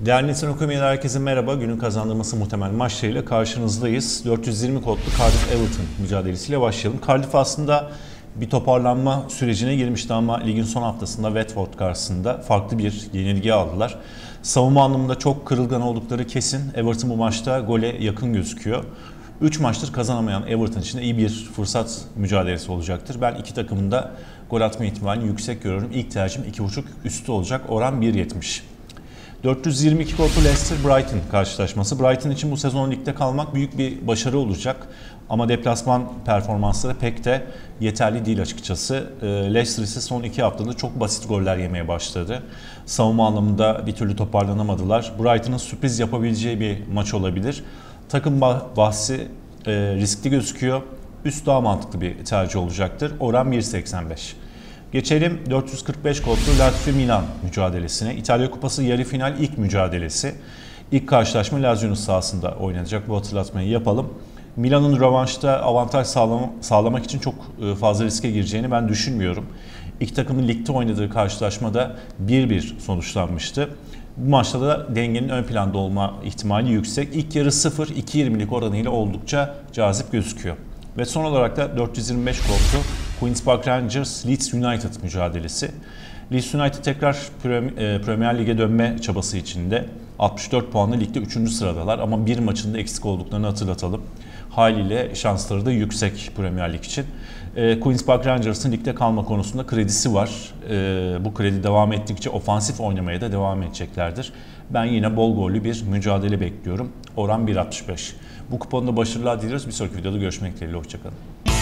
Değerli insan okumayan herkese merhaba. Günün kazandırması muhtemel maçlarıyla karşınızdayız. 420 kodlu Cardiff Everton mücadelesiyle başlayalım. Cardiff aslında bir toparlanma sürecine girmişti ama ligin son haftasında Watford karşısında farklı bir yenilgi aldılar. Savunma anlamında çok kırılgan oldukları kesin. Everton bu maçta gole yakın gözüküyor. 3 maçtır kazanamayan Everton için de iyi bir fırsat mücadelesi olacaktır. Ben iki takımın da gol atma ihtimalini yüksek görüyorum. İlk tercihim 2.5 üstü olacak. Oran 1.70. 422 kodlu Leicester Brighton karşılaşması. Brighton için bu sezon ligde kalmak büyük bir başarı olacak. Ama deplasman performansları pek de yeterli değil açıkçası. Ee, Leicester ise son iki haftada çok basit goller yemeye başladı. Savunma anlamında bir türlü toparlanamadılar. Brighton'ın sürpriz yapabileceği bir maç olabilir. Takım bahsi e, riskli gözüküyor. Üst daha mantıklı bir tercih olacaktır. Oran 1.85. Geçelim 445 kodlu Lazio Milan mücadelesine. İtalya Kupası yarı final ilk mücadelesi. İlk karşılaşma Lazio'nun sahasında oynanacak. Bu hatırlatmayı yapalım. Milan'ın rövanşta avantaj sağlam sağlamak için çok e, fazla riske gireceğini ben düşünmüyorum. İki takımın ligde oynadığı karşılaşmada 1-1 sonuçlanmıştı. Bu maçta da dengenin ön planda olma ihtimali yüksek. İlk yarı 0-2.20'lik oranıyla oldukça cazip gözüküyor. Ve son olarak da 425 kodlu Queen's Park Rangers Leeds United mücadelesi. Leeds United tekrar e, Premier Lig'e dönme çabası içinde. 64 puanlı ligde 3. sıradalar ama bir maçında eksik olduklarını hatırlatalım. Haliyle şansları da yüksek Premier Lig için. E, Queen's Park Rangers'ın ligde kalma konusunda kredisi var. E, bu kredi devam ettikçe ofansif oynamaya da devam edeceklerdir. Ben yine bol gollü bir mücadele bekliyorum. Oran 1.65. Bu kuponda başarılar diliyoruz. Bir sonraki videoda görüşmek dileğiyle. Hoşçakalın.